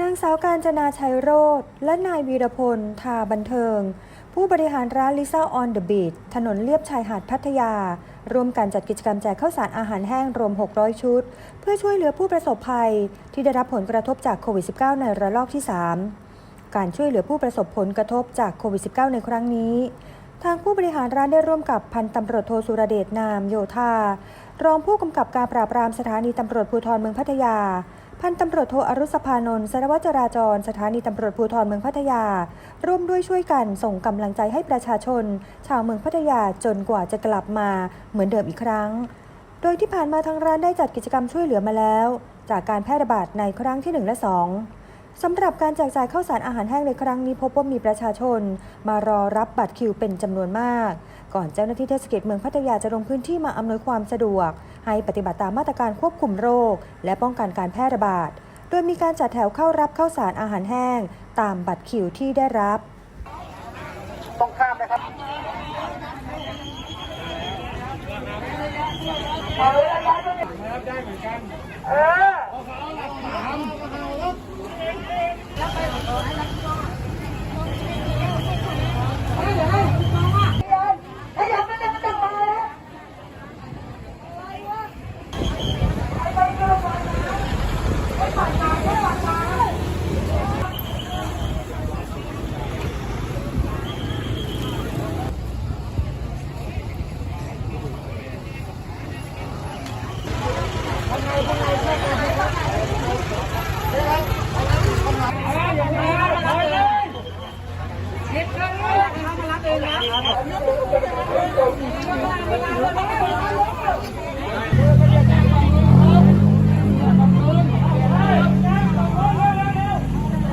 นางสาวการจนาชัยโรธและนายวีรพล ทาบันเทิง ผู้บริหารร้านลิซ่าออนเดอะบีชถนนเลียบชายหาดพัทยา ร่วมกันจัดกิจกรรมแจกข้าวสารอาหารแห้งรวม 600 ชุด เพื่อช่วยเหลือผู้ประสบภัย ที่ได้รับผลกระทบจากโควิด -19 ในระลอกที่ 3 การช่วยเหลือผู้ประสบผลกระทบจากโควิด -19 ในครั้งนี้ ทางผู้บริหารร้านได้ร่วมกับพันตำรวจโทสุรเดชนามโยธารองผู้กำกับการปราบปรามสถานีตำรวจภูธรเมืองพัทยา พันตำรวจโทอรุษภานนท์สารวัตรจราจร สถานีตำรวจภูธรเมืองพัทยา ร่วมด้วยช่วยกันส่งกำลังใจให้ประชาชน ชาวเมืองพัทยาจนกว่าจะกลับมาเหมือนเดิมอีกครั้ง โดยที่ผ่านมาทางร้านได้จัดกิจกรรมช่วยเหลือมาแล้ว จากการแพร่ระบาดในครั้งที่ 1 และ 2 สำหรับการแจกจ่ายข้าวสารอาหารแห้งในครั้งนี้พบว่ามีประชาชน มารอรับบัตรคิวเป็นจำนวนมาก ก่อนเจ้าหน้าที่เทศกิจเมืองพัทยาจะลงพื้นที่มาอำนวยความสะดวก ให้ปฏิบัติตามมาตรการควบคุมโรค และป้องกันการแพร่ระบาด โดยมีการจัดแถวเข้ารับข้าวสารอาหารแห้ง ตามบัตรคิวที่ได้รับ ต้องข้ามนะครับได้เหมือนกันเออเขาเอาหลักฐาน ります。